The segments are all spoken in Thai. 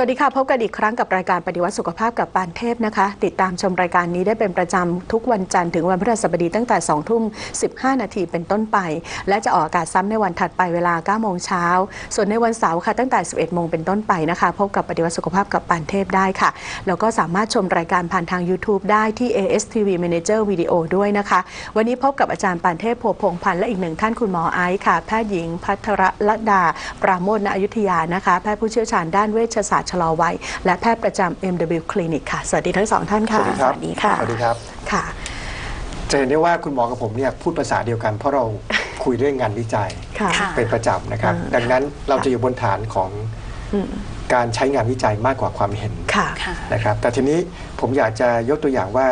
สวัสดีค่ะ พบกันอีกครั้งกับรายการปฏิวัติสุขภาพกับปานเทพนะคะ ติดตามชมรายการนี้ได้เป็นประจำทุกวันจันทร์ถึงวันพฤหัสบดีตั้งแต่ 2 ทุ่ม 15 นาทีเป็นต้นไป และจะออกอากาศซ้ำในวันถัดไปเวลา 9 โมงเช้า ส่วนในวันเสาร์ค่ะตั้งแต่ 11 โมงเป็นต้นไปนะคะ พบกับปฏิวัติสุขภาพกับปานเทพได้ค่ะ แล้วก็สามารถชมรายการผ่านทาง YouTube ได้ที่ ASTV Manager Video ด้วยนะคะ วันนี้พบกับอาจารย์ปานเทพโพพงพันธ์และอีกหนึ่งท่านคุณหมอไอซ์ค่ะแพทย์หญิงพัทรลดา ปราโมทณอยุธยานะคะแพทย์ผู้เชี่ยวชาญด้านเวชศาสตร์ชะลอวัยและแพทย์ประจำ MW Clinic ค่ะ สวัสดีทั้งสองท่านค่ะสวัสดีครับสวัสดีค่ะ สวัสดีครับ ค่ะ จะเห็นได้ว่าคุณหมอกับผมเนี่ยพูดภาษาเดียวกันเพราะเราคุยเรื่องงานวิจัยค่ะค่ะเป็นประจำนะครับอ่าดังนั้นเราจะอยู่บนฐานของอืมการใช้งานวิจัยมากกว่าความเห็นค่ะค่ะนะครับ แต่ทีนี้ผมอยากจะยกตัวอย่างว่า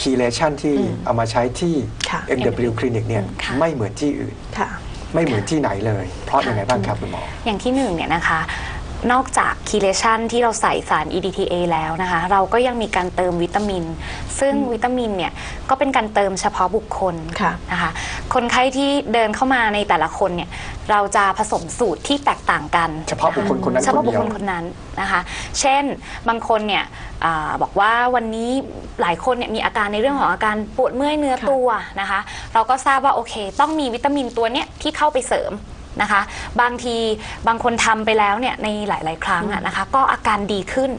คีเลชันที่อืมเอามาใช้ที่ค่ะ MW Clinic เนี่ยค่ะไม่เหมือนที่อื่นค่ะไม่เหมือนที่ไหนเลย เพราะยังไงบ้างครับคุณหมอ อย่างที่หนึ่งเนี่ยนะคะ นอกจากคีเลชันที่เราใส่สาร EDTA แล้วนะคะ เราก็ยังมีการเติมวิตามิน ซึ่งวิตามินเนี่ยก็เป็นการเติมเฉพาะบุคคลค่ะนะคะ คนไข้ที่เดินเข้ามาในแต่ละคนเนี่ยเราจะผสมสูตรที่แตกต่างกันเฉพาะบุคคลคนนั้นเฉพาะคนบุเดีคยวคลคนนั้นนะคะ เช่นบางคนเนี่ยอาบอกว่าวันนี้หลายคนเนี่ยมีอาการในเรื่องของอาการปวดเมื่อยเนื้อค่ะตัวนะคะ เราก็ทราบว่าโอเค ต้องมีวิตามินตัวเนี้ยที่เข้าไปเสริม นะคะ บางทีบางคนทำไปแล้วเนี่ยในหลาย ๆ ครั้งอะนะคะ ก็อาการดีขึ้น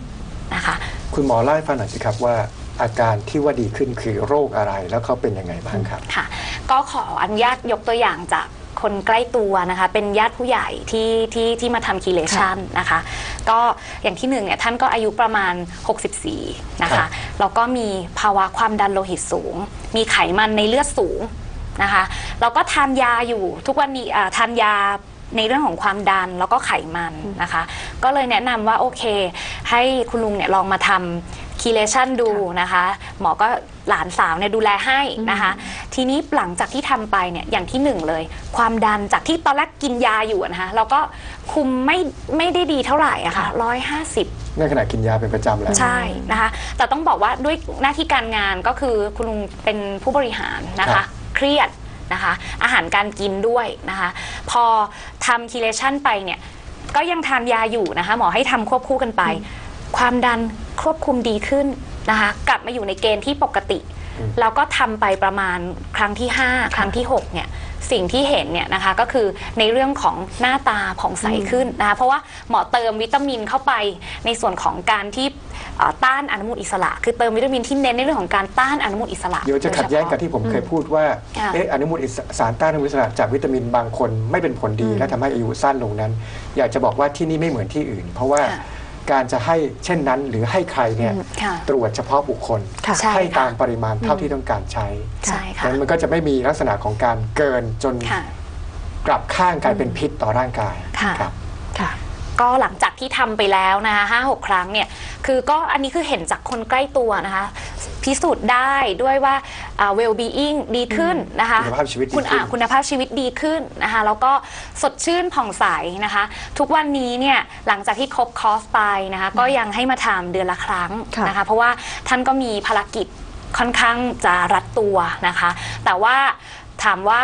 นะคะ คุณหมอเล่าให้ฟังหน่อยสิครับว่าอาการที่ว่าดีขึ้นคือโรคอะไรแล้วเขาเป็นยังไงบ้างครับ ค่ะก็ขออนุญาตยกตัวอย่างจากคนใกล้ตัวนะคะ เป็นญาติผู้ใหญ่ที่ที่ที่มาทำคีเลชันนะคะ ก็อย่างที่หนึ่งเนี่ยท่านก็อายุประมาณ 64 นะครัคะบ แล้วก็มีภาวะความดันโลหิตสูง มีไขมันในเลือดสูง นะคะแล้วก็ทานยาอยู่ทุกวันนี้อ่าทานยาในเรื่องของความดันแล้วก็ไขมันนะคะ ก็เลยแนะนำว่าโอเค ให้คุณลุงเนี่ยลองมาทำคีเลชันดูนะคะ หมอก็หลานสาวเนี่ยดูแลให้นะคะ ทีนี้หลังจากที่ทำไปเนี่ยอย่างที่หนึ่งเลย ความดันจากที่ตอนแรกกินยาอยู่อะนะคะเราก็คุมไม่ไม่ได้ดีเท่าไหร่อะค่ะร้อยห้าสิบ ในขณะกินยาเป็นประจำแล้ว ใช่นะคะ แต่ต้องบอกว่าด้วยหน้าที่การงานก็คือคุณลุงเป็นผู้บริหารนะครัคะ บ เครียดนะคะ อาหารการกินด้วยนะคะ พอทำคีเลชันไปเนี่ยก็ยังทานยาอยู่นะคะ หมอให้ทำควบคู่กันไป ความดันควบคุมดีขึ้นนะคะ กลับมาอยู่ในเกณฑ์ที่ปกติอืมแล้วก็ทำไปประมาณครั้งที่ 5 ครั้งที่ 6 เนี่ยสิ่งที่เห็นเนี่ยนะคะก็คือในเรื่องของหน้าตาผ่องใสขึ้นนะคะเพราะว่าหมอเติมวิตามินเข้าไปในส่วนของการที่ เอ่อต้านอนุมูลอิสระ คือเติมวิตามินที่เน้นในเรื่องของการต้านอนุมูลอิสระเดี๋ยวจะขัดแย้งกับที่ผมเคยพูดว่าค่ะ เอ๊ะอนุมูลอิสสารต้านอนุมูลอิสระจากวิตามินบางคนไม่เป็นผลดีและทำให้อายุสั้นลงนั้น อยากจะบอกว่าที่นี่ไม่เหมือนที่อื่น เพราะว่าค่ะการจะให้เช่นนั้นหรือให้ใครเนี่ยค่ะตรวจเฉพาะบุคคลค่ะ ใช่ให้ค่ะตามปริมาณเท่าที่ต้องการใช้ใช่ค่ะนั้นมันก็จะไม่มีลักษณะของการเกินจนค่ะ กลับข้างกลายเป็นพิษต่อร่างกายค่ะ ครับค่ะ ก็หลังจากที่ทำไปแล้วนะคะห้าหกครั้งเนี่ยคือก็อันนี้คือเห็นจากคนใกล้ตัวนะคะ พิสูจน์ได้ด้วยว่าอ่า well being ดีขึ้นนะคะคุณภาพชีวิตดีคุณขึ้นอ่าคุณภาพชีวิตดีขึ้นนะคะแล้วก็สดชื่นผ่องใสนะคะ ทุกวันนี้เนี่ยหลังจากที่ครบคอร์สไปนะคะก็ยังให้มาทำเดือนละครั้งค่ะนะคะ เพราะว่าท่านก็มีภารกิจค่อนข้างจะรัดตัวนะคะ แต่ว่า ถามว่า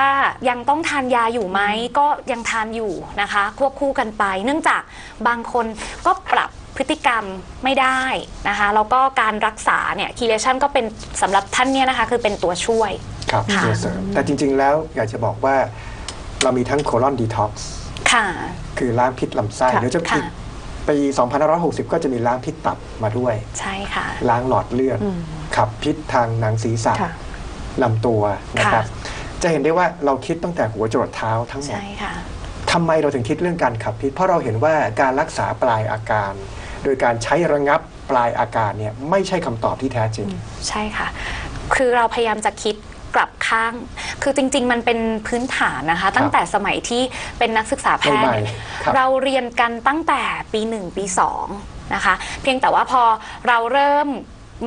ยังต้องทานยาอยู่ไหมก็ยังทานอยู่นะคะ ควบคู่กันไป เนื่องจากบางคนก็ปรับพฤติกรรมไม่ได้นะคะแล้วก็การรักษาเนี่ยคีเลชันก็เป็นสำหรับท่านเนี่ยนะคะ คือเป็นตัวช่วย ครับค่ะ ตัวเสริมแต่จริง ๆ แล้วอยากจะบอกว่าเรามีทั้งโคลอนดีท็อกซ์ค่ะ คือล้างพิษลำไส้ค่ะ เดี๋ยวจะค่ะอีกปี 2560 ก็จะมีล้างพิษตับมาด้วย ใช่ค่ะ ล้างหลอดเลือด อืม ขับพิษทางหนังศีรษะค่ะ ลำตัวนะครับ ค่ จะเห็นได้ว่าเราคิดตั้งแต่หัวจรดเท้าทั้งหมดใช่ค่ะทำไมเราถึงคิดเรื่องการขับพิษ เพราะเราเห็นว่าการรักษาปลายอาการ โดยการใช้ระงับปลายอาการเนี่ยไม่ใช่คำตอบที่แท้จริง ใช่ค่ะ คือเราพยายามจะคิดกลับข้าง คือจริง ๆ มันเป็นพื้นฐานนะคะ ตั้งแต่สมัยที่เป็นนักศึกษาแพทย์ใหม่เนี่ยๆครับเราเรียนกันตั้งแต่ปี 1 ปี 2 นะคะ เพียงแต่ว่าพอเราเริ่ม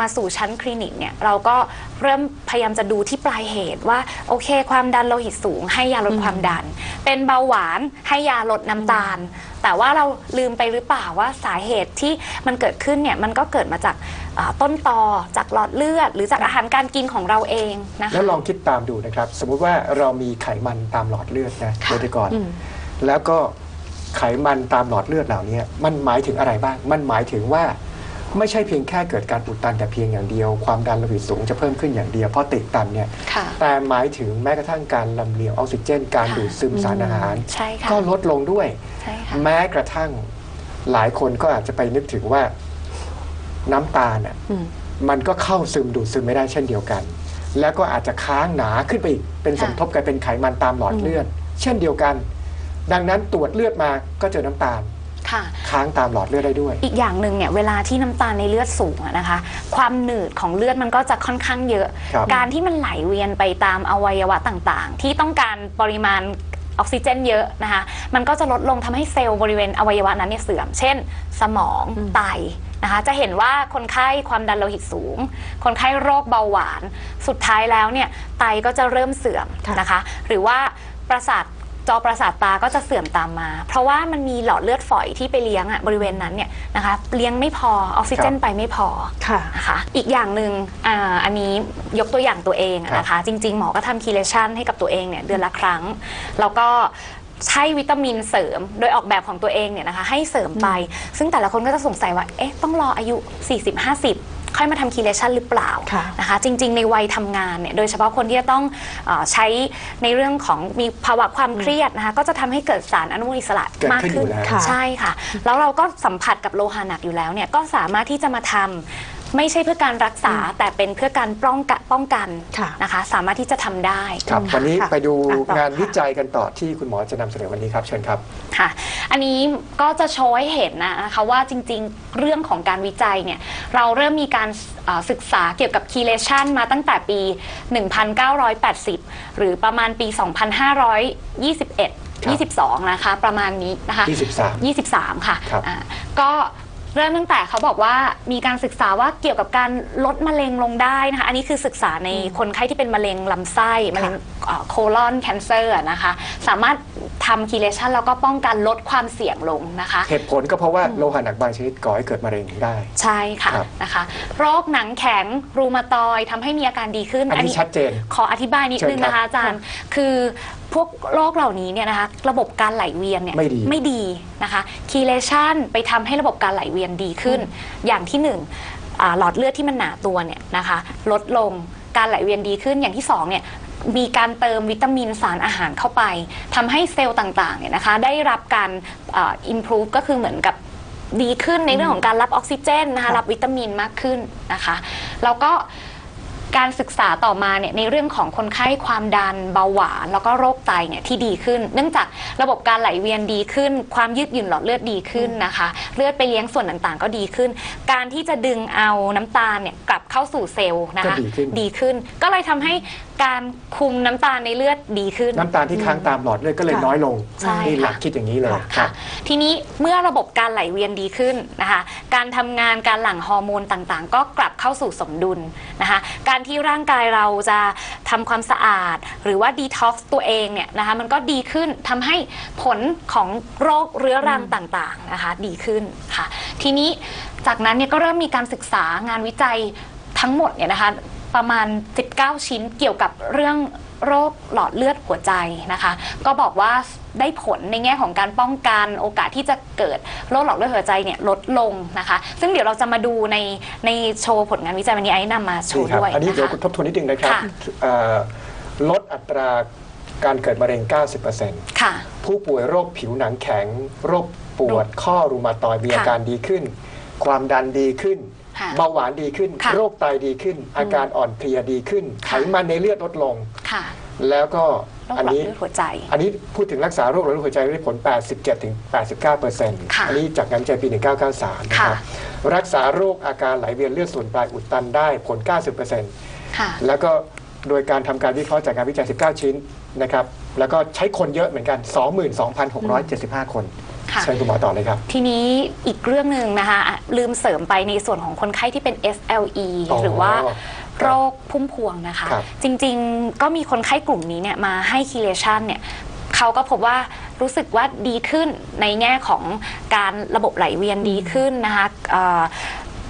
มาสู่ชั้นคลินิกเนี่ยเราก็เริ่มพยายามจะดูที่ปลายเหตุว่าโอเค ความดันโลหิตสูง ให้ยาลดความดัน เป็นเบาหวานให้ยาลดน้ำตาล แต่ว่าเราลืมไปหรือเปล่าว่าสาเหตุที่มันเกิดขึ้นเนี่ยมันก็เกิดมาจากอ่าต้นตอจากหลอดเลือด หรือจากอาหารการกินของเราเองนะคะ แล้วลองคิดตามดูนะครับ สมมุติว่าเรามีไขมันตามหลอดเลือดนะค่ะ โดยแต่ก่อน อืม แล้วก็ไขมันตามหลอดเลือดเหล่านี้มันหมายถึงอะไรบ้าง มันหมายถึงว่า ไม่ใช่เพียงแค่เกิดการอุดตันแต่เพียงอย่างเดียว ความดันโลหิตสูงจะเพิ่มขึ้นอย่างเดียวเพราะติดตันเนี่ยค่ะ แต่หมายถึงแม้กระทั่งการลำเลียงออกซิเจน การค่ะดูดซึมสารอาหาร ใช่ค่ะก็ลดลงด้วย ใช่ค่ะ แม้กระทั่งหลายคนก็อาจจะไปนึกถึงว่าน้ำตาลน่ะอืม มันก็เข้าซึมดูดซึมไม่ได้เช่นเดียวกัน แล้วก็อาจจะค้างหนาขึ้นไปอีกเป็นสมทบกันเป็นไขมันตามหลอดเลือดเช่นเดียวกัน ดังนั้นตรวจเลือดมาก็เจอน้ำตาล ค่ะ ค้างตามหลอดเลือดได้ด้วย อีกอย่างหนึ่งเนี่ยเวลาที่น้ำตาลในเลือดสูงอะนะคะ ความหนืดของเลือดมันก็จะค่อนข้างเยอะ ครับการที่มันไหลเวียนไปตามอวัยวะต่างๆ ที่ต้องการปริมาณออกซิเจนเยอะนะคะ มันก็จะลดลงทำให้เซลล์บริเวณอวัยวะนั้นเนี่ยเสื่อม เช่น สมองไตนะคะ จะเห็นว่าคนไข้ความดันโลหิตสูง คนไข้โรคเบาหวาน สุดท้ายแล้วเนี่ยไตก็จะเริ่มเสื่อมค่ะ นะคะ หรือว่าประสาท จอประสาทตาก็จะเสื่อมตามมา เพราะว่ามันมีหลอดเลือดฝอยที่ไปเลี้ยงอะบริเวณนั้นเนี่ยนะคะเลี้ยงไม่พอออกซิเจนครับไปไม่พอค่ะนะคะอีกอย่างหนึ่งอาอันนี้ยกตัวอย่างตัวเองอะนะคะ จริง ๆ หมอก็ทำคีเลชันให้กับตัวเองเนี่ยเดือนละครั้ง แล้วก็ใช้วิตามินเสริม โดยออกแบบของตัวเองเนี่ยนะคะให้เสริมไป ซึ่งแต่ละคนก็จะสงสัยว่าเอ๊ะต้องรออายุ 40-50 ค่อยมาทำคีเลชันหรือเปล่าค่ะนะคะจริง ๆ ในวัยทำงานเนี่ยโดยเฉพาะคนที่จะต้องเออใช้ในเรื่องของมีภาวะความเครียดนะคะก็จะทำให้เกิดสารอนุมูลอิสระเกิดมากขึ้นอขึ้ยู่นแล้ว ค่ะ ใช่ค่ะ แล้วเราก็สัมผัสกับโลหะหนักอยู่แล้วเนี่ยก็สามารถที่จะมาทำ ไม่ใช่เพื่อการรักษาแต่เป็นเพื่อการป้องกันป้องกันค่ะนะคะ สามารถที่จะทำได้ ครับค่ะวันนี้ค่ะไปดูอะต่องานค่ะวิจัยกันต่อที่คุณหมอจะนำเสนอวันนี้ครับ เชิญครับ ค่ะ อันนี้ก็จะโชว์ให้เห็นนะคะว่าจริงๆ เรื่องของการวิจัยเนี่ยเราเริ่มมีการเอ่อศึกษาเกี่ยวกับคีเลชันมาตั้งแต่ปี 1980 หรือประมาณปี 2521 22 นะคะ ประมาณนี้นะคะ 23 23 ค่ะครับ อ่าก็ เริ่มตั้งแต่เขาบอกว่ามีการศึกษาว่าเกี่ยวกับการลดมะเร็งลงได้นะคะอันนี้คือศึกษาในคนไข้ที่เป็นมะเร็งลำไส้มะเร็งโคลอนแคนเซอร์นะคะสามารถทำคีเลชันแล้วก็ป้องกันลดความเสี่ยงลงนะคะ เหตุผลก็เพราะว่าโลหะหนักบางชนิดก่อให้เกิดมะเร็งได้ ใช่ค่ะครับ นะคะโรคหนังแข็งรูมาตอยด์ทำให้มีอาการดีขึ้นอันนี้ชัดเจน ขออธิบายนิดนึงนะคะอาจารย์ คือพ วกโรคเหล่านี้เนี่ยนะคะระบบการไหลเวียนเนี่ยไม่ดีไม่ดีนะคะคีเลชันไปทำให้ระบบการไหลเวียนดีขึ้น อย่างที่หนึ่งอ่าหลอดเลือดที่มันหนาตัวเนี่ยนะคะลดลงการไหลเวียนดีขึ้นอย่างที่สองเนี่ยมีการเติมวิตามินสารอาหารเข้าไปทำให้เซลล์ต่างๆเนี่ยนะคะได้รับการอ่า improve ก็คือเหมือนกับดีขึ้นในเรื่องของการรับออกซิเจนนะคะค่ะรับวิตามินมากขึ้นนะคะแล้วก็ การศึกษาต่อมาเนี่ยในเรื่องของคนไข้ความดันเบาหวาน แล้วก็โรคไตเนี่ยที่ดีขึ้น เนื่องจากระบบการไหลเวียนดีขึ้น ความยืดหยุ่นหลอดเลือดดีขึ้นนะคะ เลือดไปเลี้ยงส่วนต่างๆ ก็ดีขึ้น การที่จะดึงเอาน้ำตาลเนี่ยกลับเข้าสู่เซลล์นะคะ ก็ดีขึ้น ดีขึ้น ก็เลยทำให้ การคุมน้ำตาลในเลือดดีขึ้น น้ำตาลที่ค้างตามหลอดเลือดก็เลยค่ะ น้อยลงใช่นี่หลักค่ะ คิดอย่างนี้เลยคค่ะรับทีนี้เมื่อระบบการไหลเวียนดีขึ้นนะคะการทำงานการหลั่งฮอร์โมนต่างๆ ก็กลับเข้าสู่สมดุลนะคะการที่ร่างกายเราจะทำความสะอาด หรือว่าดีท็อกซ์ตัวเองเนี่ยนะคะมันก็ดีขึ้นทำให้ผลของโรคเรื้อรังต่างๆนะคะดีขึ้นค่ะทีนี้จากนั้นเนี่ยก็เริ่มมีการศึกษางานวิจัยทั้งหมดเนี่ยนะคะ ประมาณ 19 ชิ้นเกี่ยวกับเรื่องโรคหลอดเลือดหัวใจนะคะ ก็บอกว่าได้ผลในแง่ของการป้องกันโอกาสที่จะเกิดโรคหลอดเลือดหัวใจเนี่ยลดลงนะคะ ซึ่งเดี๋ยวเราจะมาดูในในโชว์ผลงานวิจัยวันนี้ไอ้นำมาโชดีว์ครับด้วยอันนี้นะเดี๋ยวคะทบทวนนิดนึงนะครับค่ะเอ่อลดอัตราการเกิดมะเร็ง 90%ค่ะ ผู้ป่วยโรคผิวหนังแข็ง โรคปวดข้อรูมาตอยด์มีค่ะอาการดีขึ้น ความดันดีขึ้น ค่ะเบาหวานดีขึ้น ค่ะโรคไตดีขึ้น อาการอ่อนเพลียดีขึ้น ไขค่ะ มันในเลือดลดลง ค่ะแล้วก็โรคอันหลอดนี้ เลือดหัวใจ อันนี้พูดถึงรักษาโรคหลอดเลือดหัวใจได้ผล 87ถึง89เปอร์เซ็นต์ค่ะอันนี้จากงานวิจัยปี 1993นะครับรักษาโรคอาการไหลเวียนเลือดส่วนปลายอุดตันได้ผล 90เปอร์เซ็นต์ค่ะ แล้วก็โดยการทำการวิเคราะห์จากงานวิจัย 19 ชิ้นนะครับ แล้วก็ใช้คนเยอะเหมือนกัน 22,675 คน ค่ะ เชิญคุณหมอต่อเลยครับ ทีนี้อีกเรื่องหนึ่งนะคะอะลืมเสริมไปในส่วนของคนไข้ที่เป็น SLE อ๋อหรือว่าครับโรคพุ่มพวงนะคะ ครับจริงๆก็มีคนไข้กลุ่มนี้เนี่ยมาให้คีเลชันเนี่ยเขาก็พบว่ารู้สึกว่าดีขึ้นในแง่ของการระบบไหลเวียนดีขึ้นนะคะเอ่อ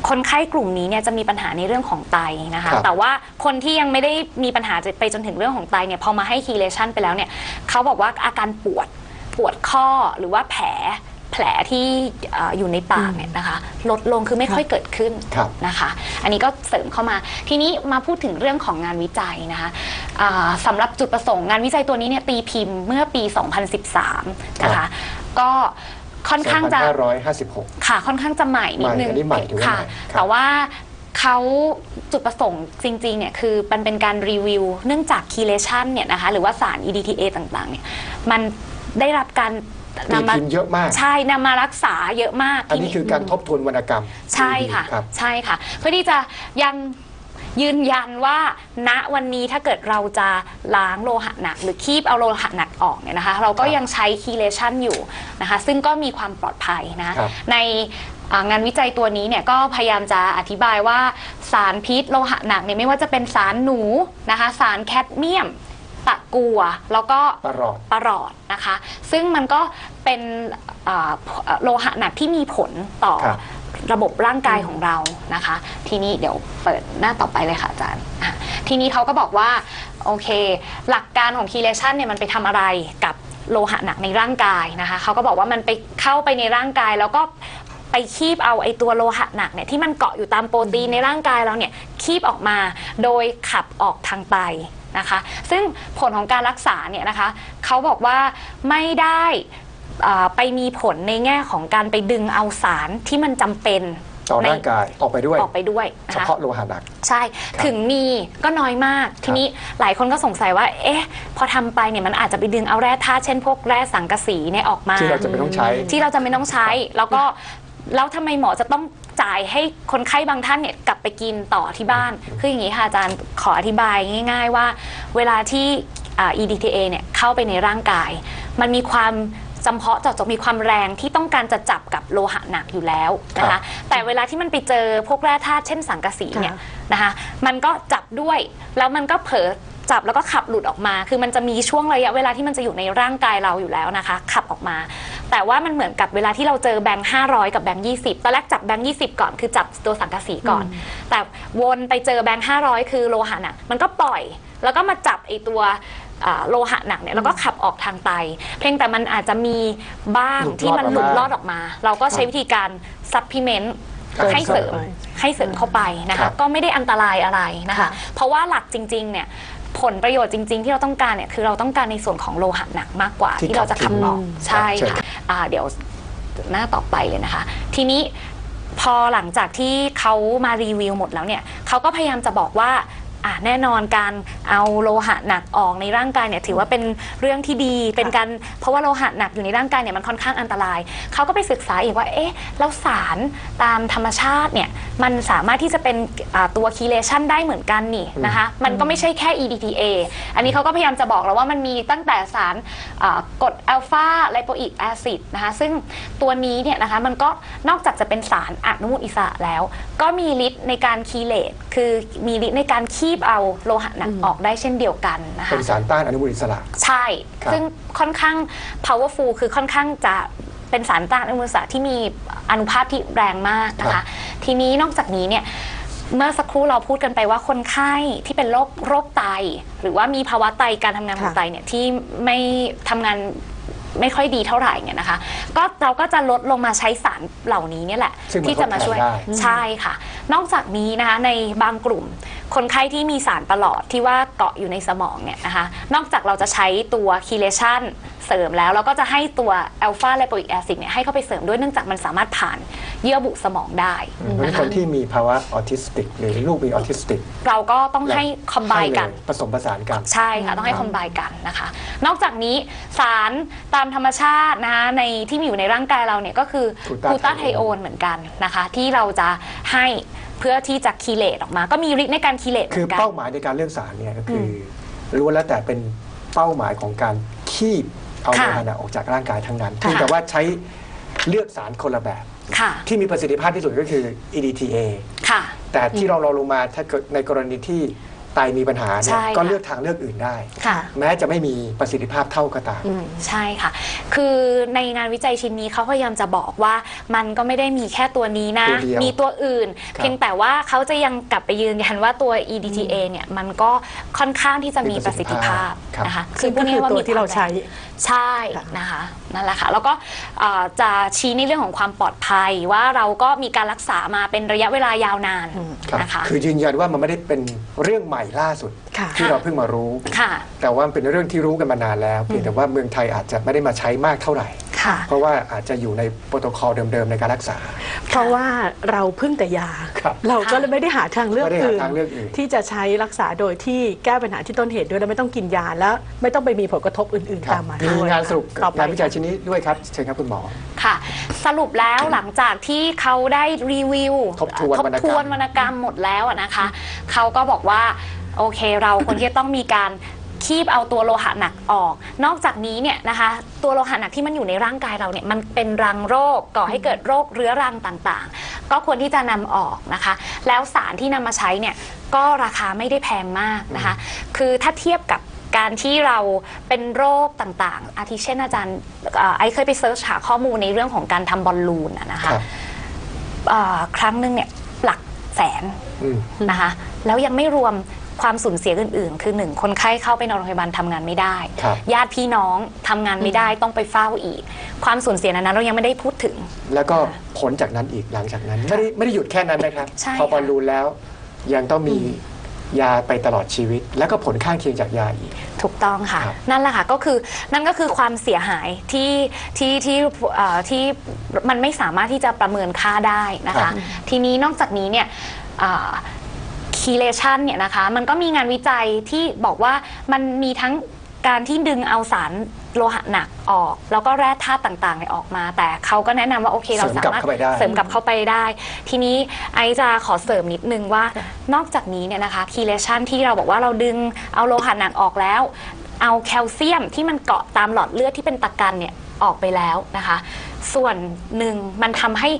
คนไข้กลุ่มนี้เนี่ยจะมีปัญหาในเรื่องของไตนะคะ ครับ แต่ว่าคนที่ยังไม่ได้มีปัญหาไปจนถึงเรื่องของไตเนี่ยพอมาให้คีเลชันไปแล้วเนี่ยเขาบอกว่าอาการปวด ปวดข้อหรือว่าแผลแผลที่เอ่ออยู่ในปากเนี่ยนะคะ ลดลงคือไม่ค่อยเกิดขึ้นครับนะคะ อันนี้ก็เสริมเข้ามาทีนี้มาพูดถึงเรื่องของงานวิจัยนะคะอ่าสำหรับจุดประสงค์งานวิจัยตัวนี้เนี่ยตีพิมพ์เมื่อปี 2013 นะครัคะ บ ก็ค่อนข้างจะ 2556 ค่ะค่อนข้างจะใหม่นิดนึงใหม่อันนี้ใหม่ถือว่าค่ะ ใหม่ครับแต่ว่าเขาจุดประสงค์จริงๆเนี่ยคือมันเป็นการรีวิว เนื่องจากคีเลชันเนี่ยนะคะหรือว่าสาร EDTA ต่างๆเนี่ยมัน ได้รับการตีนำมาพิมพ์เยอะมาก ใช่นำมารักษาเยอะมากอันนี้ทีคือการทบทวนวรรณกรรมใช่ค่ะครับ ใช่ค่ะ เพื่อที่จะยังยืนยันว่า ณวันนี้ถ้าเกิดเราจะล้างโลหะหนัก หรือคีบเอาโลหะหนักออกเนี่ยนะคะ เราก็ครับยังใช้คีเลชันอยู่นะคะ ซึ่งก็มีความปลอดภัยนะ ครับ ในอ่างานวิจัยตัวนี้เนี่ยก็พยายามจะอธิบายว่าสารพิษโลหะหนักเนี่ยไม่ว่าจะเป็นสารหนูนะคะ สารแคดเมียม ตะกัว แล้วก็ประหลอด ประหลอดนะคะ ซึ่งมันก็เป็นอ่าโลหะหนักที่มีผลต่อครับ ระบบร่างกายของเรานะคะ ทีนี้เดี๋ยวเปิดหน้าต่อไปเลยค่ะอาจารย์อะทีนี้เขาก็บอกว่า โอเค หลักการของคีเลชันเนี่ยมันไปทำอะไรกับโลหะหนักในร่างกายนะคะเขาก็บอกว่ามันไปเข้าไปในร่างกายแล้วก็ไปคีบเอาไอ้ตัวโลหะหนักเนี่ยที่มันเกาะอยู่ตามโปรตีนในร่างกายเราเนี่ยคีบออกมาโดยขับออกทางไต นะคะ ซึ่งผลของการรักษาเนี่ยนะคะเขาบอกว่าไม่ได้อ่าไปมีผลในแง่ของการไปดึงเอาสารที่มันจำเป็นต่อในร่างกายออกไปด้วย ออกไปด้วยเฉนะคะ พาะโลหะหนัก ใช่ ครับถึงมีก็น้อยมาก ทีนี้หลายคนก็สงสัยว่า เอ๊ะ พอทำไปเนี่ยมันอาจจะไปดึงเอาแร่ธาตุเช่นพวกแร่สังกะสีเนี่ยออกมา ที่เราจะไม่ต้องใช้ ที่เราจะไม่ต้องใช้ แล้วก็แล้วทำไมหมอจะต้อง จ่ายให้คนไข้บางท่านเนี่ยกลับไปกินต่อที่บ้าน คืออย่างนี้ค่ะอาจารย์ขออธิบายง่าย ๆ ว่า เวลาที่อ่า EDTA เนี่ยเข้าไปในร่างกาย มันมีความจำเพาะเจาะจงมีความแรงที่ต้องการจะจับกับโลหะหนักอยู่แล้วนะครัคะบ แต่เวลาที่มันไปเจอพวกแร่ธาตุเช่นสังกะสีเนี่ยค่ะนะคะมันก็จับด้วยแล้วมันก็เผลอจับแล้วก็ขับหลุดออกมา คือมันจะมีช่วงระยะเวลาที่มันจะอยู่ในร่างกายเราอยู่แล้วนะคะ ขับออกมา แต่ว่ามันเหมือนกับเวลาที่เราเจอแบงค์500กับแบงค์20ตอนแรกจับแบงค์20ก่อนคือจับตัวสังกะสีก่อน แต่วนไปเจอแบงค์500คือโลหะหนักมันก็ปล่อย แล้วก็มาจับไอตัวอ่าโลหะหนักเนี่ยแล้วก็ขับออกทางไต เพียงแต่มันอาจจะมีบ้างหลุดที่มันรอดหลุดมาบ้างรอดออกมา เราก็ใช้วิธีการซัพพ e เมนต์ครับให้เสริมไปให้เสริมเข้าไปนะครัคะบก็ไม่ได้อันตรายอะไรนะคะค่ะเพราะว่าหลักจริงๆเนี่ย ผลประโยชน์จริง ๆ ที่เราต้องการเนี่ยคือเราต้องการในส่วนของโลหะหนักมากกว่า ที่ที่เราจะขับขับออกอืมใช่ครับเชิญ ค่ะอ่าเดี๋ยวหน้าต่อไปเลยนะคะ ทีนี้พอหลังจากที่เขามารีวิวหมดแล้วเนี่ยเขาก็พยายามจะบอกว่า อะแน่นอนการเอาโลหะหนักออกในร่างกายเนี่ยถือว่าเป็นเรื่องที่ดี เป็นการเพราะว่าโลหะหนักอยู่ในร่างกายเนี่ยมันค่อนข้างอันตราย เขาก็ไปศึกษาอีกว่า เอ๊ะแล้วสารตามธรรมชาติเนี่ยมันสามารถที่จะเป็นอ่าตัวคีเลชันได้เหมือนกันนี่นะคะ มันก็ไม่ใช่แค่ EDTA อันนี้เขาก็พยายามจะบอกเราว่ามันมีตั้งแต่สารอ่ากรดอัลฟาไลโปอิกแอซิดนะคะ ซึ่งตัวนี้เนี่ยนะคะมันก็นอกจากจะเป็นสารอนุมูลอิสระแล้ว ก็มีฤทธิ์ในการคีเลตคือมีฤทธิ์ในการคีบเอาโลหะหนักออกได้เช่นเดียวกันนะคะเป็นสารต้านอนุมูลอิสระ ใช่ครับซึ่งค่อนข้าง powerful คือค่อนข้างจะเป็นสารต้านอนุมูลอิสระที่มีอนุภาพที่แรงมากนะครัคะบทีนี้นอกจากนี้เนี่ยเมื่อสักครู่เราพูดกันไปว่าคนไข้ที่เป็นโรคโรคไต หรือว่ามีภาวะไตการทำงานของค่ะไตเนี่ยที่ไม่ทำงานไม่ค่อยดีเท่าไหร่เนี่ยนะคะ ก็เราก็จะลดลงมาใช้สารเหล่านี้เนี่ยแหละซึ่งมันที่จะมาช่วยทดแทนได้ใช่ค่ะ นอกจากนี้นะคะในบางกลุ่ม คนไข้ที่มีสารประหลอดที่ว่าเกาะอยู่ในสมองเนี่ยนะคะ นอกจากเราจะใช้ตัวคีเลชันเสริมแล้ว เราก็จะให้ตัวอัลฟาไลโปอิกแอซิดเนี่ยให้เข้าไปเสริมด้วยเนื่องจากมันสามารถผ่านเยื่อบุสมองได้เพราะฉะนั้นนะคคะนที่มีภาวะออทิสติก หรือลูกมีออทิสติก เราก็ต้องให้คอมไบให้เลยกันผสมผสานกัน ใช่ค่ะ ต้องให้คอมไบกันนะคะ นอกจากนี้สารตามธรรมชาตินะคะในที่มีอยู่ในร่างกายเราเนี่ยก็คือกลูกตาลูตาไทโอนเหมือนกันนะคะ ที่เราจะให้ เพื่อที่จะคีเลตออกมา ก็มีฤทธิ์ในการคีเลตเหคืมืออนกัน เป้าหมายในการเลือกสารเนี่ยก็คืออล้วนแล้วแต่เป็นเป้าหมายของการคีบเอาโลค่ะหะหนักออกจากร่างกายทั้งนั้นค่ะ เพียงแต่ว่าใช้เลือกสารคนละแบบ ค่ะ ที่มีประสิทธิภาพที่สุดก็คือ EDTA ค่ะ แต่ที่เราเราลงมาถ้าเกิดในกรณีที่ ไตมีปัญหาเนี่ใช่ยค่ะ ก็เลือกทางเลือกอื่นได้ ค่ะ แม้จะไม่มีประสิทธิภาพเท่าก็ตาม อืมใช่ค่ะ คือในงานวิจัยชิ้นนี้เขาพยายามจะบอกว่ามันก็ไม่ได้มีแค่ตัวนี้นะ ตัวเดียวมีตัวอื่น ครับเพียงแต่ว่าเขาจะยังกลับไปยืนยันว่าตัว EDTA เนี่ยมันก็ค่อนข้างที่จะมีมีปประระสิสิททธิธิภาภาพพครับ นะคะซึ่งก็คือพูดง่ยๆตัวที่เราใช้ ใช่ค่ะนะคะนั่นแหละค่ะแล้วก็เอ่อจะชี้ในเรื่องของความปลอดภัยว่าเราก็มีการรักษามาเป็นระยะเวลายาวนานครับนะคะ คือยืนยันว่ามันไม่ได้เป็นเรื่องใหม่ล่าสุด ค่ะที่เราเพิ่งมารู้ ค่ะ แต่ว่ามันเป็นเรื่องที่รู้กันมานานแล้วเพียงแต่ว่าเมืองไทยอาจจะไม่ได้มาใช้มากเท่าไหร่ ค่ะ เพราะว่าอาจจะอยู่ในโปรโตคอลเดิมๆในการรักษา เพราะว่าเราพึ่งแต่ยา ครับเราก็เลยไม่ได้หาทางเลือกไม่ได้หาอื่นทางเลือกอื่น ที่จะใช้รักษาโดยที่แก้ปัญหาที่ต้นเหตุด้วยแล้วไม่ต้องกินยาแล้ว ไม่ต้องไปมีผลกระทบอื่นคๆรับตามมามีด้วยงานสรุปต่อไป งานวิจัยชิ้นนี้ด้วยครับเชิญครับคุณหมอ ค่ะ สรุปแล้วหลังจากที่เขาได้รีวิวทบทวนทบวรรณกรรม ทวนวรรณกรรมหมดแล้วอะนะคะ เขาก็บอกว่า โอเคเราควรที่จะต้องมีการ คีบเอาตัวโลหะหนักออก นอกจากนี้เนี่ยนะคะตัวโลหะหนักที่มันอยู่ในร่างกายเราเนี่ยมันเป็นรังโรคก่อให้เกิดโรคเรื้อรังต่างๆ ก็ควรที่จะนำออกนะคะ แล้วสารที่นำมาใช้เนี่ยก็ราคาไม่ได้แพงมากนะคะ คือถ้าเทียบกับการที่เราเป็นโรคต่างๆ อาทิเช่นอาจารย์เอ่อไอเคยไปเซิร์ชหาข้อมูลในเรื่องของการทำบอลลูนอะนะคคะรับเอ่อครั้งหนึ่งเนี่ยหลักแสนอืมนะคะ แล้วยังไม่รวม ความสูญเสียอื่นๆ คือหนึ่งคนไข้เข้าไปนอนโรงพยาบาลทำงานไม่ได้ ครับญาติพี่น้องทำงานไม่ได้ต้องไปเฝ้าอีก ความสูญเสียนั้นเรายังไม่ได้พูดถึง แล้วก็ผลจากนั้นอีกหลังจากนั้น ไม่ได้ไม่ได้หยุดแค่นั้นนะครับ ใช่พอค่ะ บอลลูนแล้วยังต้องมียาไปตลอดชีวิต แล้วก็ผลข้างเคียงจากยาอีก ถูกต้องค่ะ ครับนั่นแหละค่ะก็คือนั่นก็คือความเสียหายที่ที่ที่เอ่อที่มันไม่สามารถที่จะประเมินค่าได้นะคะทีนี้นอกจากนี้เนี่ยคีเลชั นเนี่ยนะคะ มันก็มีงานวิจัยที่บอกว่ามันมีทั้งการที่ดึงเอาสารโลหะหนักออก แล้วก็แร่ธาตุต่างๆเนี่ยออกมา แต่เขาก็แนะนำว่าโอเคเราเสริมสากลับมารถเข้าไปได้เสริมกลับเข้าไปได้ ทีนี้ไอซ์จะขอเสริมนิดนึงว่านอกจากนี้เนี่ยนะคะคีเลชันที่เราบอกว่าเราดึงเอาโลหะหนักออกแล้ว เอาแคลเซียมที่มันเกาะตามหลอดเลือดที่เป็นตะกันเนี่ยออกไปแล้วนะคะ ส่วนหนึ่งมันทำให้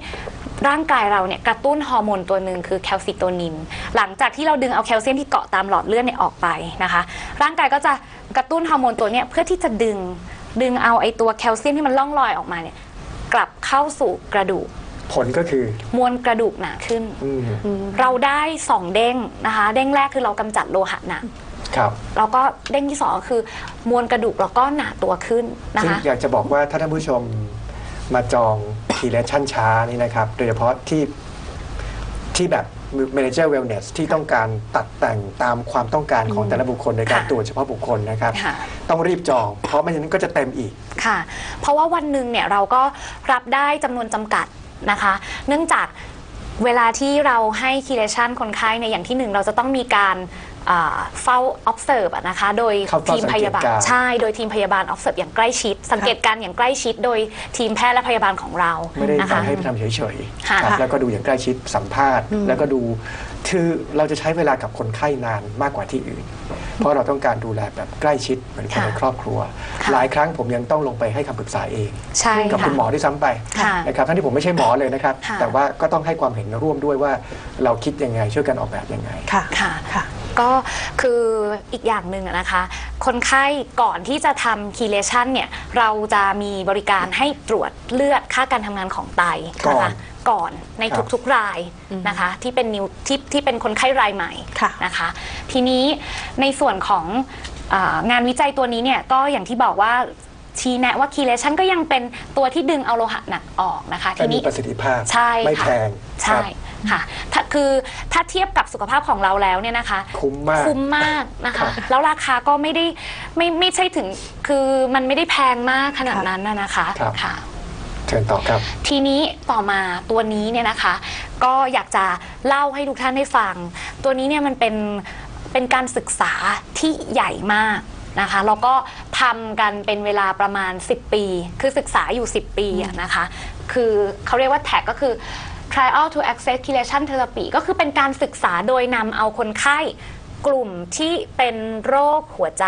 ร่างกายเราเนี่ยกระตุ้นฮอร์โมนตัวหนึ่งคือแคลซิโตนิน หลังจากที่เราดึงเอาแคลเซียมที่เกาะตามหลอดเลือดเนี่ยออกไปนะคะ ร่างกายก็จะกระตุ้นฮอร์โมนตัวเนี้ยเพื่อที่จะดึงดึงเอาไอ้ตัวแคลเซียมที่มันล่องลอยออกมาเนี่ยกลับเข้าสู่กระดูก ผลก็คือ มวลกระดูกหนาขึ้น อืมเราได้สองเด้งนะคะ เด้งแรกคือเรากำจัดโลหะหนัก ครับ แล้วก็เด้งที่สองก็คือมวลกระดูกเราก็หนาตัวขึ้นนะซึ่งคะ อยากจะบอกว่าถ้าท่านผู้ชมมาจอง ทีเลชั่นช้านี่นะครับ โดยเฉพาะที่ที่แบบ Manager Wellness ที่ต้องการตัดแต่งตามความต้องการของแต่ละบุคคลในการค่ะตรวจเฉพาะบุคคลนะครับ ค่ะ ต้องรีบจอง เพราะไม่อย่างนั้นก็จะเต็มอีก ค่ะ เพราะว่าวันหนึ่งเนี่ยเราก็รับได้จำนวนจำกัดนะคะ เนื่องจากเวลาที่เราให้คีเลชันคนไข้ในยอย่างที่หนึ่งเราจะต้องมีการ อ่าเฝ้า observe อะนะคะ โดยเข้าเฝ้าทีมพยาบาลสังเกตการณ์ ใช่ โดยทีมพยาบาล observe อย่างใกล้ชิด สังเกตการณ์อย่างใกล้ชิด โดยทีมแพทย์และพยาบาลของเราไม่ได้นะปล่อคะยให้ไปทำเฉยค่ะๆครับแล้วก็ดูอย่างใกล้ชิดสัมภาษณ์ แล้วก็ดูคือเราจะใช้เวลากับคนไข้นานมากกว่าที่อื่น เพราะเราต้องการดูแลแบบใกล้ชิดเหมือนคนค่ะในครอบครัว ค่ะ หลายครั้งผมยังต้องลงไปให้คำปรึกษาเอง ใช่กับค่ะคุณหมอที่ซ้ำไปค่ะ นะครับทั้งที่ผมไม่ใช่หมอเลยนะครับ ค่ะ แต่ว่าก็ต้องให้ความเห็นร่วมด้วยว่าเราคิดยังไงช่วยกันออกแบบยังไง ค่ะ ค่ะ ค่ะ ก็คืออีกอย่างหนึ่งอะนะคะ คนไข้ก่อนที่จะทำคีเลชันเนี่ยเราจะมีบริการให้ตรวจเลือดค่าการทำงานของไตก่อนนะคะก่อนในครับทุกๆรายนะคะ ที่เป็นนิวที่ที่เป็นคนไข้รายใหม่ค่ะ นะคะ ทีนี้ในส่วนของอางานวิจัยตัวนี้เนี่ยก็อย่างที่บอกว่าชี้แนะว่าคีเลชันก็ยังเป็นตัวที่ดึงเอาโลหะหนักออกนะคะแต่ทีมีนี้ ประสิทธิภาพใช่ไม่ค่ะแพงใช่ ครับ ค่ะถ้าคือถ้าเทียบกับสุขภาพของเราแล้วเนี่ยนะคะ คุ้มมาก คุ้มมากนะครัคะบแล้วราคาก็ไม่ได้ไม่ไม่ใช่ถึงคือมันไม่ได้แพงมากขนาดนั้นนะนะคะครับ ค่ะ เชิญต่อครับ ทีนี้ต่อมาตัวนี้เนี่ยนะคะ ก็อยากจะเล่าให้ทุกท่านได้ฟัง ตัวนี้เนี่ยมันเป็นเป็นการศึกษาที่ใหญ่มากนะคะแล้วก็ทำกันเป็นเวลาประมาณ 10 ปี คือศึกษาอยู่ 10 ปีอะนะคะ คือเขาเรียกว่าแท็กก็คือ trial to access chelation therapy ก็คือเป็นการศึกษาโดยนำเอาคนไข้กลุ่มที่เป็นโรคหัวใจ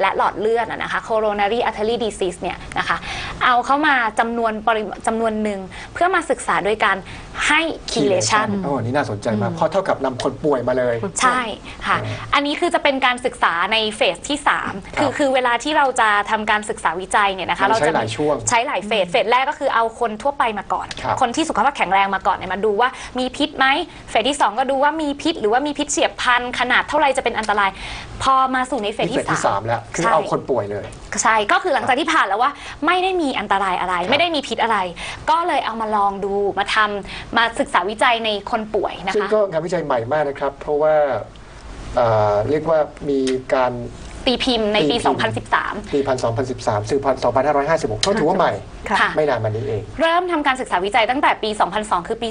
และหลอดเลือดนะคะ coronary artery disease เนี่ยนะคะ เอาเข้ามาจำนวนปริจำนวนหนึ่งเพื่อมาศึกษาโดยการให้คีเลชันโอ้นี่น่าสนใจมากเพราะเท่ากับนำคนป่วยมาเลย ใช่ค่ะ อันนี้คือจะเป็นการศึกษาในเฟสที่ 3 คือคือเวลาที่เราจะทำการศึกษาวิจัยเนี่ยนะคะมันเราใช้จะหลายช่วงใช้หลายเฟสเฟสแรกก็คือเอาคนทั่วไปมาก่อน ครับคนที่สุขภาพแข็งแรงมาก่อนเนี่ยมาดูว่ามีพิษไหมเฟสที่ 2 ก็ดูว่ามีพิษ หรือว่ามีพิษเฉียบพลันขนาดเท่าไรจะเป็นอันตราย พอมาสู่ในเฟสนี่เฟที่สที่3สามแล้ว คือใช่ เอาคนป่วยเลย ใช่ก็คือหลังจากที่ผ่านแล้วว่าไม่ได้มีอันตรายอะไร ไม่ได้มีพิษอะไร ก็เลยเอามาลองดูมาทำมาศึกษาวิจัยในคนป่วยนะซึ่งคะ ก็งานวิจัยใหม่มากนะครับ เพราะว่าเอ่อเรียกว่ามีการ ตีพิมพ์ในปี ตีพิมพ์2013ปีพันสองพันสิบสามสื่อพันสองพันห้าร้อยห้าสิบหกก็ถือว่าใหม่ ค่ะค่ะ ไม่นานมานี้เองเริ่มทำการศึกษาวิจัยตั้งแต่ปี 2002 คือปี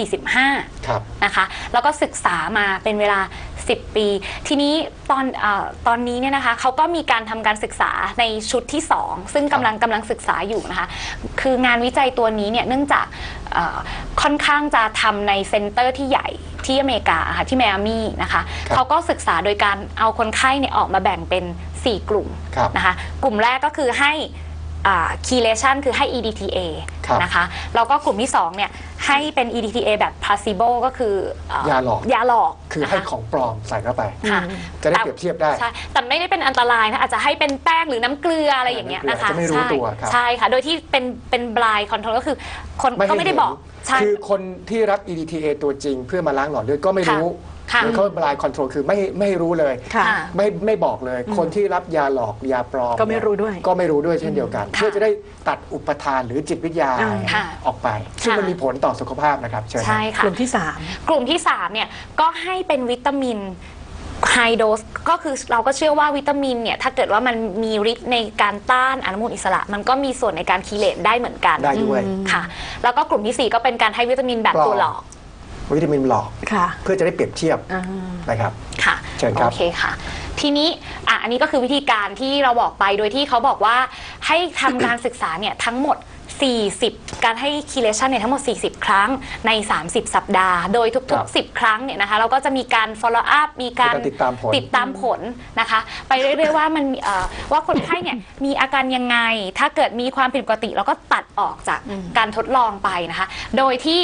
2545 ครับ นะคะ แล้วก็ศึกษามาเป็นเวลา 10 ปี ทีนี้ตอนเออตอนนี้เนี่ยนะคะเขาก็มีการทำการศึกษาในชุดที่ 2 ซึ่งกำลังกำลังศึกษาอยู่นะคะคืองานวิจัยตัวนี้เนี่ยเนื่องจากเอ่อค่อนข้างจะทำในเซ็นเตอร์ที่ใหญ่ที่อเมริกาค่ะที่ไมอามี่นะคะครับเขาก็ศึกษาโดยการเอาคนไข้เนี่ยออกมาแบ่งเป็น 4 กลุ่มครับ นะคะกลุ่มแรกก็คือให้ คีเลชันคือให้ EDTA ครับนะคะ แล้วก็กลุ่มที่2เนี่ยให้เป็น EDTA แบบ placebo ก็คือเยาหลอก ยาหลอกคือนะะให้ของปลอมใส่เข้าไป ค่ะจะได้เปรียบเทียบได้ ใช่แต่ไม่ได้เป็นอันตรายนะอาจจะให้เป็นแป้งหรือน้ำเกลืออะไรอย่างเงี้ยนะคะจะไม่รู้ใช่ตัวครับ ใช่ค่ะ โดยที่เป็นเป็นบลายคอนโทรลก็คือคนให้ก็ไม่ได้บอก เห็นใช่ คือคนที่รับ EDTA ตัวจริงเพื่อมาล้างหลอดเลือดก็ไม่รู้ ค่ะ หรือเขาบลายคอนโทรลคือไม่ไม่รู้เลยค่ะค่ะ ไม่ไม่บอกเลย คนที่รับยาหลอกยาปลอมก็ไม่รู้ด้วย ก็ไม่รู้ด้วยเช่นเดียวกันค่ะเพื่อจะได้ตัดอุปทานหรือจิตวิทยาอ่าค่ะ ออกไป ซึ่งค่ะมันมีผลต่อสุขภาพนะครับเชิญใช่นะค่ะ กลุ่มที่สามกลุ่มที่ 3 เนี่ย ก็ให้เป็นวิตามินไฮโดสก็คือเราก็เชื่อว่าวิตามินเนี่ย ถ้าเกิดว่ามันมีฤทธิ์ในการต้านอนุมูลอิสระ มันก็มีส่วนในการคีเลตได้เหมือนกันได้ด้วย ค่ะ แล้วก็กลุ่มที่ 4 ก็เป็นการให้วิตามินแบบปลอมตัวหลอก วิตามินหลอกค่ะเพื่อจะได้เปรียบเทียบอ่านะครับ ค่ะเชิญครับ โอเคค่ะ ทีนี้อะอันนี้ก็คือวิธีการที่เราบอกไปโดยที่เขาบอกว่าให้ทำ การศึกษาเนี่ยทั้งหมด 40 การให้คีเลชันเนี่ยทั้งหมด 40 ครั้งใน 30 สัปดาห์ โดยครัทุก บๆ 10 ครั้งเนี่ยนะคะ เราก็จะมีการ follow up มีการมีการติดตามผล ติดตามผลนะคะ ไปเรื่อยๆว่ามันเอ่อว่าคนไข้เนี่ยมีอาการยังไง ถ้าเกิดมีความผิดปกติเราก็ตัดออกจากการทดลองไปนะคะ โดยที่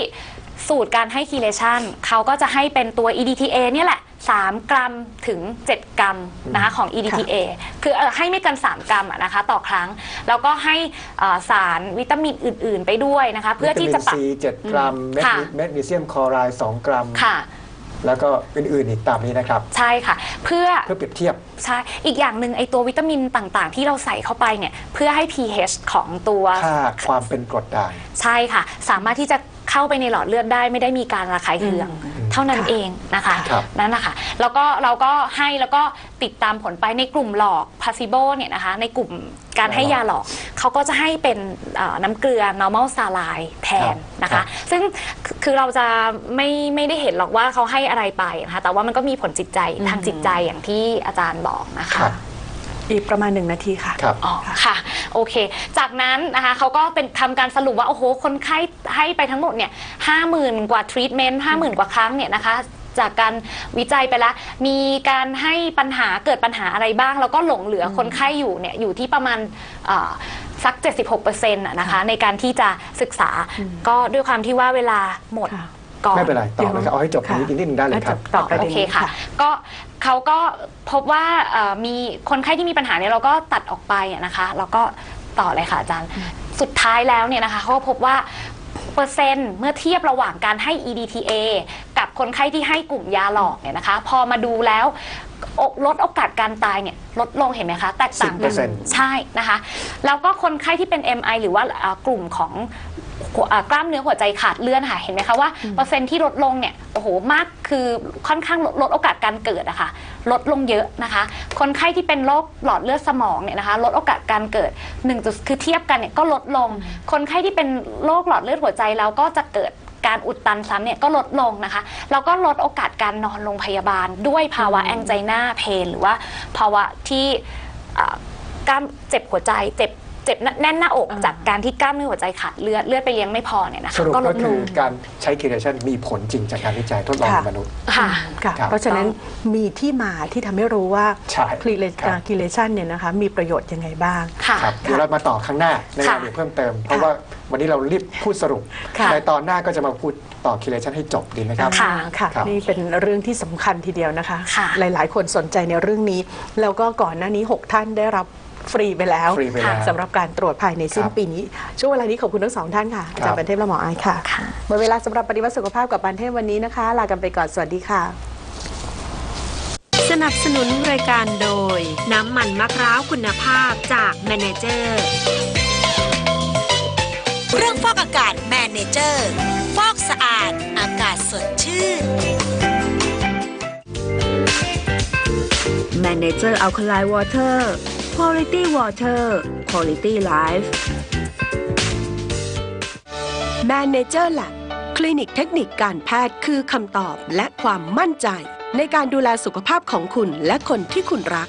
สูตรการให้คีเลชันเขาก็จะให้เป็นตัว EDTA เนี่ยแหละ 3 กรัมถึง 7 กรัมนะคะของ EDTA คือเอ่อให้ไม่เกิน3 กรัมอะนะคะต่อครั้ง แล้วก็ให้เอ่อสารวิตามินอื่น ๆ ไปด้วยนะคะเพื่อที่จะปรับวิตามินซี7กรัมเมกค่ะนีแมกนีเซียมคลอไรด์2กรัมค่ะแล้วก็อื่นๆอีกตามนี้นะครับ ใช่ค่ะ เพื่อเพื่อเปรียบเทียบ ใช่ อีกอย่างหนึ่งไอตัววิตามินต่างๆ ที่เราใส่เข้าไปเนี่ย เพื่อให้ pH ของตัวค่าความเป็นกรดด่าง ใช่ค่ะ สามารถที่จะ เข้าไปในหลอดเลือดได้ไม่ได้มีการระคายเคือง เท่านั้นค่ะเองนะคะครับนั่นนะคะแล้วก็เราก็ให้แล้วก็ติดตามผลไปในกลุ่มหลอก placebo เนี่ยนะคะในกลุ่มการให้ยาหลอกเขาก็จะให้เป็นเอ่อน้ำเกลือ normal saline แทนนะครัคะ บ ซึ่งคือคือเราจะไม่ไม่ได้เห็นหรอกว่าเขาให้อะไรไปนะคะแต่ว่ามันก็มีผลจิตใจทางจิตใจอย่างที่อาจารย์บอกนะคะ ครับ อีกประมาณหนึ่งนาทีค่ะ ครับ อ๋อค่ะ โอเค จากนั้นนะคะเขาก็เป็นทำการสรุปว่า โอ้โห คนไข้ให้ไปทั้งหมดเนี่ยห้าหมื่นกว่าทรีทเมนต์ห้าหมื่นกว่าครั้งเนี่ยนะคะ จากการวิจัยไปแล้ว มีการให้ปัญหาเกิดปัญหาอะไรบ้าง แล้วก็หลงเหลือคนไข้อยู่เนี่ยอยู่ที่ประมาณเอ่อสัก 76%อะนะคะ ในการที่จะศึกษาก็ด้วยความที่ว่าเวลาหมด ค่ะ ก่อนไม่เป็นไรต่อเลยครับเอาให้จบตรงนี้ค่ะนิดนึงได้เลยครับ ตอบประเด็โอนเคนี้ค่ะค่ะ ก็เขาก็พบว่าเอ่อมีคนไข้ที่มีปัญหาเนี่ยเราก็ตัดออกไปอะนะคะ แล้วก็ต่อเลยค่ะอาจารย์ สุดท้ายแล้วเนี่ยนะคะเขาก็พบว่าเปอร์เซ็นต์เมื่อเทียบระหว่างการให้ EDTA กับคนไข้ที่ให้กลุ่มยาหลอกเนี่ยนะคะ พอมาดูแล้วอกลดโอกาสการตายเนี่ยลดลงเห็นไหมคะแตกต่างกัน10%ใช่นะคะ แล้วก็คนไข้ที่เป็น MI หรือว่าอ่ากลุ่มของหัวอ่า กล้ามเนื้อหัวใจขาดเลือดค่ะเห็นไหมคะว่าเปอร์เซ็นต์ที่ลดลงเนี่ยโอ้โหมากคือค่อนข้างลดลดโอกาสการเกิดอะค่ะลดลงเยอะนะคะ คนไข้ที่เป็นโรคหลอดเลือดสมองเนี่ยนะคะ ลดโอกาสการเกิด1จุดคือเทียบกันเนี่ยก็ลดลง คนไข้ที่เป็นโรคหลอดเลือดหัวใจแล้วก็จะเกิดการอุดตันซ้ำเนี่ยก็ลดลงนะคะ แล้วก็ลดโอกาสการนอนโรงพยาบาล ด้วยภาวะแองไจนาเพนหรือว่าภาวะที่อ่ากล้ามเจ็บหัวใจเจ็บ เจ็บแน่นหน้าอกอ่าจากการที่กล้ามเนื้อหัวใจขาดเลือดเลือดไปเลี้ยงไม่พอเนี่ยนะสคะรุปก็ลก็ดลคืองการใช้คีเลชันมีผลจริงจากการวิจัยทดลองค่ะ ในมนุษย์ ค่ะ ค่ะ ครับเพราะฉะนั้นมีที่มาที่ทำให้รู้ว่าใช่คลีเลครับ กิเลชันเนี่ยนะคะมีประโยชน์ยังไงบ้าง ค่ะ ครับเดี๋ยวเรามาต่อข้างหน้าในค่ะรายละเอียดเพิ่มเติม เพราะว่าวันนี้เรารีบพูดสรุป ค่ะ ในตอนหน้าก็จะมาพูดต่อคีเลชันให้จบดีไหมครับ ค่ะ ค่ะครับ นี่เป็นเรื่องที่สำคัญทีเดียวนะคะ ค่ะหลายๆ คนสนใจในเรื่องนี้ แล้วก็ก่อนหน้านี้ 6 ท่านได้รับ ฟรีไปแล้วฟรีไปแล้ว สำหรับการตรวจภายในสิ้นครับปีนี้ ช่วงเวลานี้ขอบคุณทั้งสองท่านค่ะอาจารย์ปันเทพและหมอไอายค่ะค่ะ หมดเวลาสำหรับปฏิวัติสุขภาพกับปันเทพวันนี้นะคะ ลากันไปก่อนสวัสดีค่ะ สนับสนุนรายการโดย น้ำมันมะพร้าวคุณภาพจากแมเนเจอร์ เครื่องฟอกอากาศแมเนเจอร์ฟอกสะอาด อากาศสดชื่น Manager Alkaline Water Quality Water Quality Life Manager Lab คลินิกเทคนิคการแพทย์คือคำตอบและความมั่นใจ ในการดูแลสุขภาพของคุณและคนที่คุณรัก